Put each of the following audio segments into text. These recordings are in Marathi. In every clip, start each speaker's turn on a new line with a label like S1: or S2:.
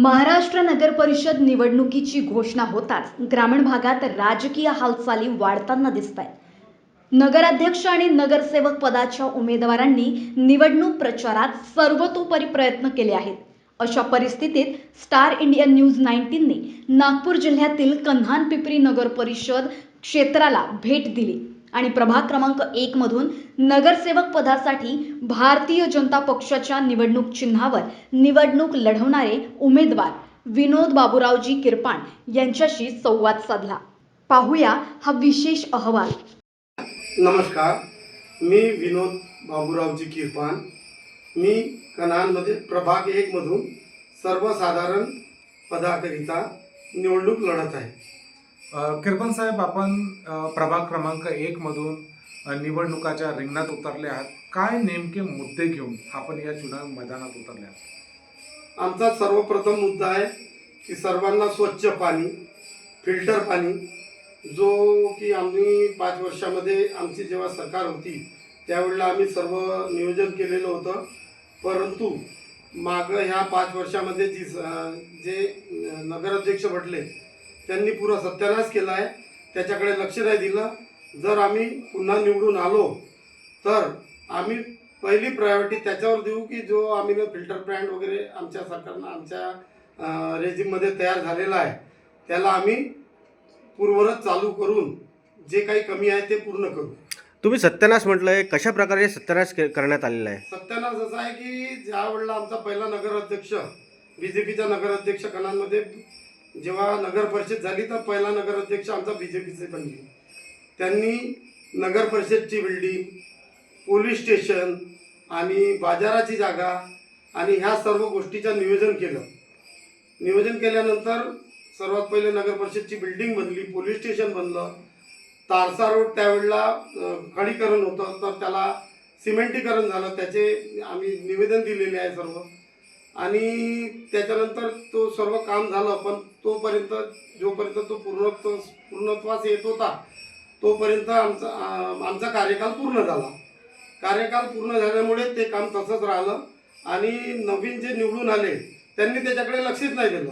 S1: महाराष्ट्र नगर परिषद निवडणुकीची घोषणा होताच ग्रामीण भागात राजकीय हालचाली वाढताना दिसत आहेत नगराध्यक्ष आणि नगरसेवक पदाच्या उमेदवारांनी निवडणूक प्रचारात सर्वतोपरी प्रयत्न केले आहेत. अशा परिस्थितीत स्टार इंडियन न्यूज नाईन्टीनने नागपूर जिल्ह्यातील कन्हान पिपरी नगर परिषद क्षेत्राला भेट दिली. आणि प्रभाग क्रमांक एक मधून नगरसेवक पदासाठी भारतीय जनता पक्षाच्या निवडणूक चिन्हावर निवडणूक लढवणारे उमेदवार विनोद बाबूरावजी किरपाण यांच्याशी संवाद साधला. पाहूया हा विशेष अहवाल.
S2: नमस्कार. मी विनोद बाबूरावजी किरपाण. मी कनानमध्ये प्रभाग एकमधून सर्वसाधारण पदाकरिता निवडणूक लढत आहे.
S3: किरपन साहेब आपण प्रभाग क्रमांक एक मधून निवडणुकाच्या रिंगणात उतरले आहात. काय नेमके मुद्दे घेऊन आपण या चुनाव मैदानात उतरले आहात?
S2: आमचा सर्वप्रथम मुद्दा आहे की सर्वांना स्वच्छ पाणी फिल्टर पाणी जो की आम्ही पाच वर्षामध्ये आमची जेव्हा सरकार होती त्यावेळेला आम्ही सर्व नियोजन केलेलं होतं. परंतु मागं ह्या पाच वर्षामध्ये जी जे नगराध्यक्ष म्हटले त्यांनी पुरा सत्यानाश केला आहे त्याच्याकडे लक्ष नाही दिलं. जर आम्ही पुन्हा निवडून आलो तर आम्ही पहिली प्रायोरिटी त्याच्यावर देऊ की जो आम्ही फिल्टर प्लॅन्ट वगैरे आमच्या सरकारनं आमच्या रेजिममध्ये तयार झालेला आहे. त्याला आम्ही पूर्वरत चालू करून जे काही कमी आहे ते पूर्ण करू.
S4: तुम्ही सत्यानाश म्हटलंय कशा प्रकारे सत्यानाश करण्यात आलेला आहे?
S2: सत्यानाश असा आहे की ज्या वेळेला आमचा पहिला नगराध्यक्ष बी जे पीचा नगराध्यक्ष कणांमध्ये जेव्हा नगर परिषद झाली तर पहिला नगराध्यक्ष आमचा बी जे पीचे बनले त्यांनी नगर परिषदची बिल्डिंग पोलीस स्टेशन आणि बाजाराची जागा आणि ह्या सर्व गोष्टीचं नियोजन केलं. नियोजन केल्यानंतर सर्वात पहिले नगर परिषदची बिल्डिंग बनली पोलीस स्टेशन बनलं. तारसा रोड त्यावेळेला खडीकरण होतं तर त्याला सिमेंटीकरण झालं. त्याचे आम्ही निवेदन दिलेले आहे सर्व. आणि त्याच्यानंतर तो सर्व काम झालं पण तोपर्यंत जोपर्यंत तो पूर्ण पूर्णत्वास येत होता तोपर्यंत आमचा आमचा कार्यकाल पूर्ण झाला. कार्यकाल पूर्ण झाल्यामुळे ते काम तसंच राहिलं आणि नवीन जे निवडून आले त्यांनी त्याच्याकडे लक्षच नाही दिलं.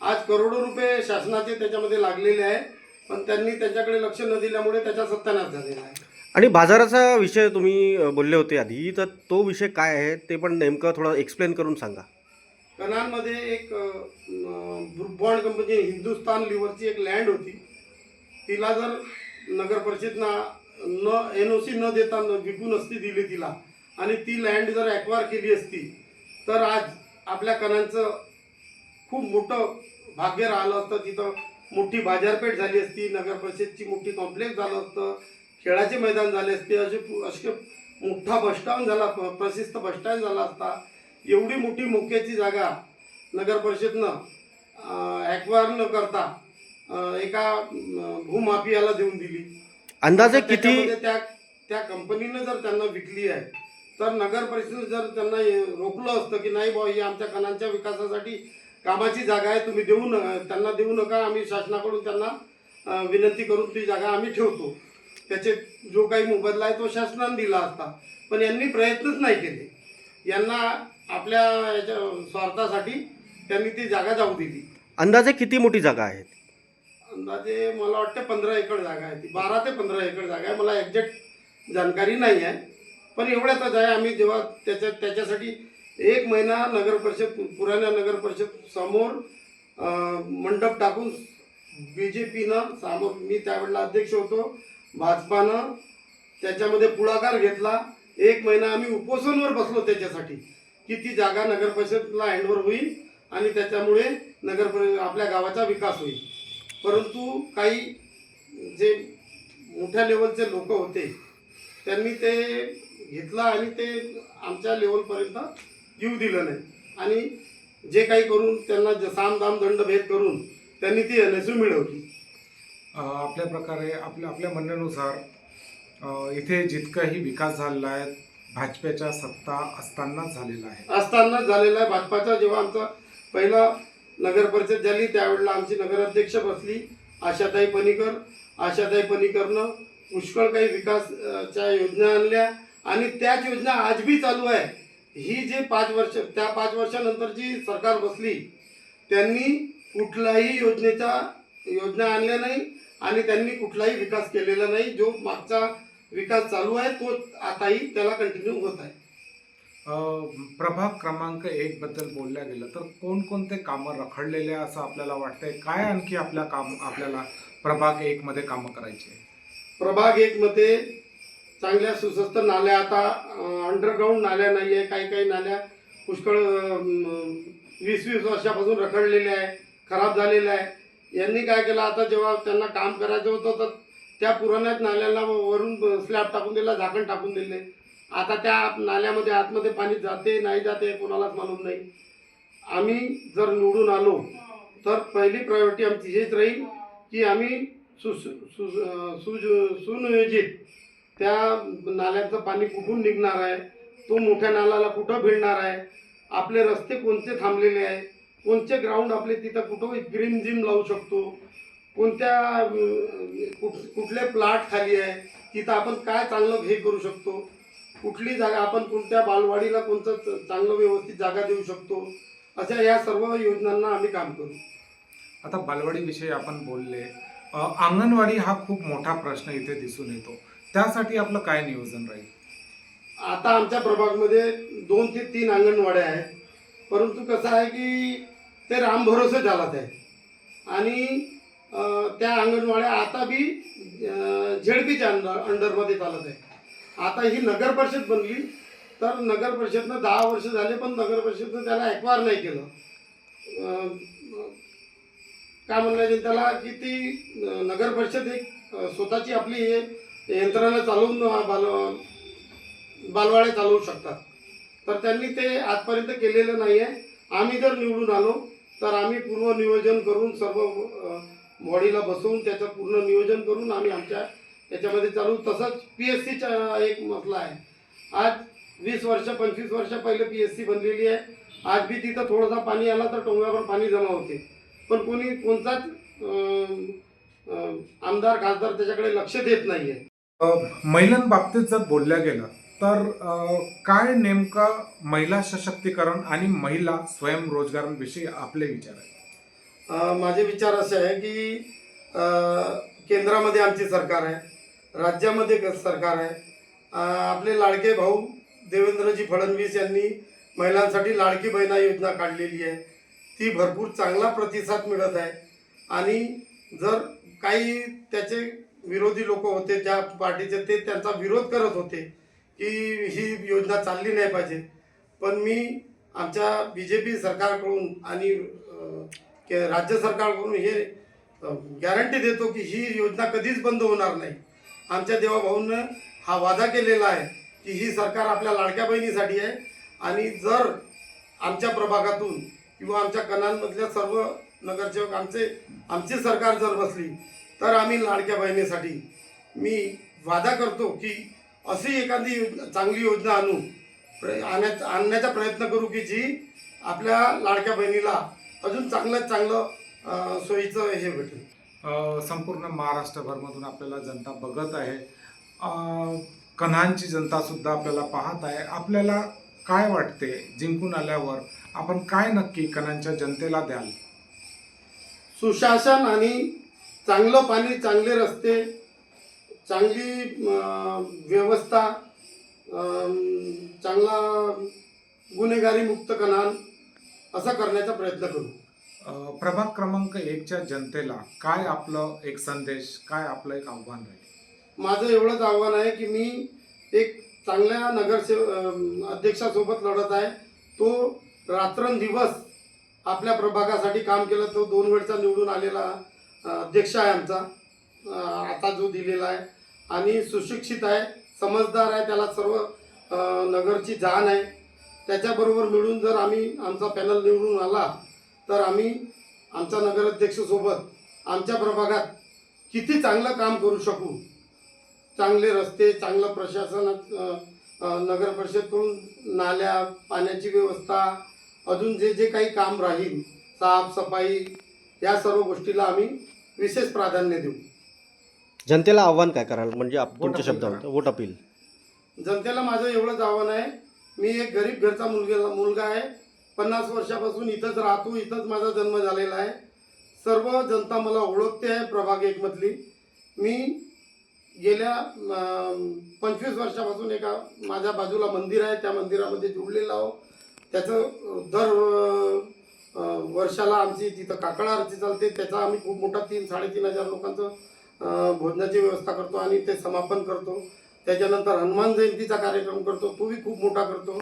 S2: आज करोडो रुपये शासनाचे त्याच्यामध्ये लागलेले आहे पण त्यांनी त्याच्याकडे लक्ष न दिल्यामुळे त्याचा सत्यानाश झालेला आहे.
S4: आणि बाजाराचा विषय तुम्ही बोलले होते आधी तर तो विषय काय आहे ते पण नेमकं थोडं एक्सप्लेन करून सांगा.
S2: कनानमध्ये एक ब्रुबॉन्ड कंपनी हिंदुस्तान लिव्हरची एक लँड होती. तिला जर नगर परिषदना न एन ओ सी न देता विकून असती दिली तिला आणि ती लँड जर ॲक्वायर केली असती तर आज आपल्या कणांचं खूप मोठं भाग्य राहिलं असतं. तिथं मोठी बाजारपेठ झाली असती नगर परिषदची मोठी कॉम्प्लेक्स झालं असतं खेळाचे मैदान झाले असते. असे असे मोठा बसस्टँड झाला प- प्रसिद्ध बसस्टँड झाला असता. एवढी मोठी मोक्याची जागा नगर परिषदनं ॲक्वायर न करता एका भूमाफियाला देऊन दिली.
S4: अंदाजे किती
S2: त्या त्या कंपनीनं जर त्यांना विकली आहे तर नगर परिषद जर त्यांना रोखलं असतं की नाही बुवा ही आमच्या कणांच्या विकासासाठी कामाची जागा आहे तुम्ही देऊ न त्यांना देऊ नका आम्ही शासनाकडून त्यांना विनंती करून ती जागा आम्ही ठेवतो. त्याचे जो काही मोबदला आहे तो शासनाने दिला असता. पण यांनी प्रयत्नच नाही केले. यांना आपल्या याच्या स्वार्थासाठी त्यांनी ती जागा जाऊ दिली.
S4: अंदाजे किती मोठी जागा आहे?
S2: अंदाजे मला वाटतं पंधरा एकर जागा आहे ती. बारा ते पंधरा एकर जागा आहे. मला एक्झॅक्ट जानकारी नाही आहे. पण एवढ्यातच आहे आम्ही जेव्हा त्याच्या त्याच्यासाठी एक महिना नगर परिषद पुराण्या नगर परिषद समोर मंडप टाकून बी जे पीनं समोर मी त्यावेळेला अध्यक्ष होतो भाजपानं त्याच्यामध्ये पुढाकार घेतला. एक महिना आम्ही उपोषणवर बसलो त्याच्यासाठी. की ती जागा नगर परिषदला हँडओव्हर होईल आणि त्याच्यामुळे नगर आपल्या गावाचा विकास होईल. परंतु काही जे मोठ्या लेवलचे लोक होते त्यांनी ते घेतलं आणि ते आमच्या लेवलपर्यंत येऊ दिलं नाही. आणि जे काही करून त्यांना ज- साम दाम दंड भेद करून त्यांनी ती एन एस यू
S3: मिळवली. आपल्या प्रकारे आपल्या आपल्या म्हणण्यानुसार इथे जितकाही विकास झालेला आहे भाजपच्या सत्ता असतानाच झालेला आहे.
S2: असतानाच झालेला आहे. भाजपाचा जेव्हा आमचा पहिला नगर परिषद झाली त्यावेळेला आमची नगराध्यक्ष बसली आशाताई पणीकर आशाताई पणीकरनं पुष्कळ काही विकासच्या योजना आणल्या आणि त्याच योजना आज बी चालू आहे. ही जे पाच वर्ष त्या पाच वर्षानंतर जी सरकार बसली त्यांनी कुठलाही योजनेच्या योजना आणल्या नाही आणि त्यांनी कुठलाही विकास केलेला नाही. जो मागचा विकास चालू आहे तो आताही त्याला कंटिन्यू होत आहे.
S3: प्रभाग क्रमांक एक बद्दल बोलल्या गेलं तर कोणकोणते कामं रखडलेले असं आपल्याला वाटतंय? काय आणखी आपल्या काम आपल्याला प्रभाग एक मध्ये कामं करायची?
S2: प्रभाग एक मध्ये चांगल्या सुस्वस्थ नाल्या आता अंडरग्राऊंड नाल्या नाही आहे काही काही नाल्या पुष्कळ वीस वीस वर्षापासून रखडलेल्या आहे खराब झालेल्या आहे. यांनी काय केलं? आता जेव्हा त्यांना काम करायचं होतं तर त्या पुराण्यात नाल्याला वरून स्लॅब टाकून दिला झाकण टाकून दिले. आता त्या नाल्यामध्ये आतमध्ये पाणी जाते नाही जाते कोणालाच मालूम नाही. आम्ही जर निवडून आलो तर पहिली प्रायोरिटी आमची हेच राहील की आम्ही सु सु- सुनियोजित त्या नाल्याचं पाणी कुठून निघणार आहे तो मोठ्या नाल्याला कुठं भिडणार आहे आपले रस्ते कोणते थांबलेले आहे कोणते ग्राउंड आपले तिथं कुठं ग्रीन जिम लावू शकतो कोणत्या कुठले प्लॉट खाली आहे तिथं आपण काय चांगलं हे करू शकतो? कुठली जागा आपण कोणत्या बालवाडीला कोणतं चांगलं व्यवस्थित जागा देऊ शकतो? अशा या सर्व योजनांना आम्ही काम करू.
S3: आता बालवाडीविषयी आपण बोलले अंगणवाडी हा खूप मोठा प्रश्न इथे दिसून येतो. त्यासाठी आपलं काय नियोजन राहील?
S2: आता आमच्या प्रभागमध्ये दोन ते तीन अंगणवाड्या आहेत. परंतु कसं आहे की ते रामभरोसे चालत आहे आणि त्या अंगणवाड्या आता बी झेडपीच्या अंडर अंडरमध्ये चालत आहे. आता ही नगर परिषद बनली तर नगर परिषदनं दहा वर्ष झाले पण नगर परिषदनं त्याला ॲक्वायर नाही केलं. काय म्हणलं त्याला की ती नगर परिषद एक स्वतःची आपली हे यंत्रणा चालवून बाल बालवाड्या चालवू शकतात. तर त्यांनी ते आजपर्यंत केलेलं नाही आहे आम्ही जर निवडून आलो तर आम्ही पूर्व नियोजन करून सर्व बॉडीला बसवून त्याचं पूर्ण नियोजन करून आम्ही आमच्या याच्यामध्ये चालू. तसंच पी एस सीचा एक मसला आहे. आज वीस वर्ष पंचवीस वर्ष पहिले पी एस सी बनलेली आहे. आज बी तिथं थोडंसं पाणी आला तर टोंगावर पाणी जमा होते. पण कोणी कोणताच आमदार खासदार त्याच्याकडे लक्ष देत नाही आहे
S3: महिलांबाबतीत जर बोलल्या गेलं तर काय नेमकं महिला सशक्तीकरण आणि महिला स्वयंरोजगारांविषयी आपले विचार आहेत?
S2: माझे विचार असे आहे की केंद्रामध्ये आमची सरकार आहे राज्यामध्ये सरकार आहे. आपले लाडके भाऊ देवेंद्रजी फडणवीस यांनी महिलांसाठी लाडकी बहिणा योजना काढलेली आहे. ती भरपूर चांगला प्रतिसाद मिळत आहे. आणि जर काही त्याचे विरोधी लोक होते ज्या पार्टीचे ते त्यांचा विरोध करत होते की ही योजना चालली नाही पाहिजे. पण मी आमच्या बी जे पी सरकारकडून आणि की राज्य सरकारकडून हे गॅरंटी देतो की ही योजना कधीच बंद होणार नाही. आमच्या देवाभाऊंनं हा वादा केलेला आहे की ही सरकार आपल्या लाडक्या बहिणीसाठी आहे. आणि जर आमच्या प्रभागातून किंवा आमच्या कणांमधल्या सर्व नगरसेवक आमचे आमची सरकार जर बसली तर आम्ही लाडक्या बहिणीसाठी मी वादा करतो की अशी एखादी योजना चांगली योजना आणू. प्र आणण्याचा आणण्याचा प्रयत्न करू की जी आपल्या लाडक्या बहिणीला अजून चांगलं चांगलं सोयीचं हे भेटेल.
S3: संपूर्ण महाराष्ट्रभरमधून आपल्याला जनता बघत आहे. कन्हांची जनता सुद्धा आपल्याला पाहत आहे. आपल्याला काय वाटते जिंकून आल्यावर? आपण काय नक्की कन्हांच्या जनतेला द्याल?
S2: सुशासन आणि चांगलं पाणी चांगले रस्ते चांगली व्यवस्था चांगला गुन्हेगारी मुक्त कनाल असा करण्याचा प्रयत्न करू.
S3: प्रभाग क्रमांक एकच्या जनतेला काय आपलं एक संदेश काय आपलं एक आव्हान राहील?
S2: माझं एवढंच आव्हान आहे की मी एक चांगल्या नगरसेव अं, अध्यक्षासोबत लढत आहे. तो रात्रंदिवस आपल्या प्रभागासाठी काम केलं. तो दोन वेळचा निवडून आलेला अध्यक्ष आहे आमचा. आता जो दिलेला आहे. आणि सुशिक्षित आहे समजदार आहे. त्याला सर्व नगरची जाण आहे. त्याच्याबरोबर मिळून जर आम्ही आमचा पॅनल निवडून आला तर आम्ही आमच्या नगराध्यक्षसोबत आमच्या प्रभागात किती चांगलं काम करू शकू? चांगले रस्ते चांगलं प्रशासन नगर परिषदकडून नाल्या पाण्याची व्यवस्था अजून जे जे काही काम राहील साफसफाई या सर्व गोष्टीला आम्ही विशेष प्राधान्य देऊ.
S4: जनतेला आव्हान काय कराल? म्हणजे तुमच्या शब्दात. Vote appeal.
S2: जनतेला माझं एवढंच आव्हान आहे मी एक गरीब घरचा मुलगा मुलगा आहे. पन्नास वर्षापासून इथंच राहतो इथंच माझा जन्म झालेला आहे. सर्व जनता मला ओळखते आहे प्रभाग एकमधली मी गेल्या पंचवीस वर्षापासून एका माझ्या बाजूला मंदिर आहे. त्या मंदिरामध्ये जुळलेलं आहो. त्याचं दर वर्षाला आमची तिथं काकडा आरती चालते. त्याचा आम्ही खूप मोठा तीन साडेतीन हजार लोकांचं भोजनाची व्यवस्था करतो आणि ते समापन करतो. त्याच्यानंतर हनुमान जयंतीचा कार्यक्रम करतो तोही खूप मोठा करतो.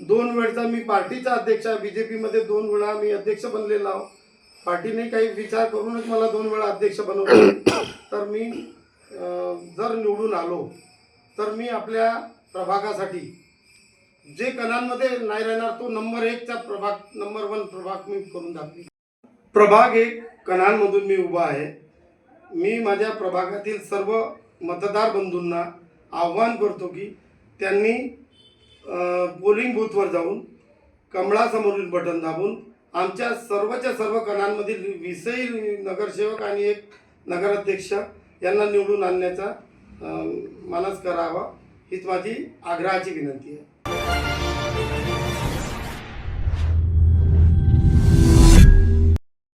S2: दोन वेळचा मी पार्टीचा अध्यक्ष आहे. बी जे पीमध्ये दोन वेळा मी अध्यक्ष बनलेला आहो पार्टीने काही विचार करूनच मला दोन वेळा अध्यक्ष बनवलं. तर मी जर निवडून आलो तर मी आपल्या प्रभागासाठी जे कणांमध्ये नाही राहणार तो नंबर एकचा प्रभाग नंबर वन प्रभाग मी करून दाखवी प्रभाग एक कणांमधून मी उभा आहे. मी माझ्या प्रभागातील सर्व मतदार बंधूंना आव्हान करतो की त्यांनी पोलिंग बूथवर जाऊन कमळासमोरील बटन दाबून आमच्या सर्वच्या सर्व कणांमधील विषयी नगरसेवक आणि एक नगराध्यक्ष यांना निवडून आणण्याचा मानस करावा हीच माझी आग्रहाची विनंती आहे.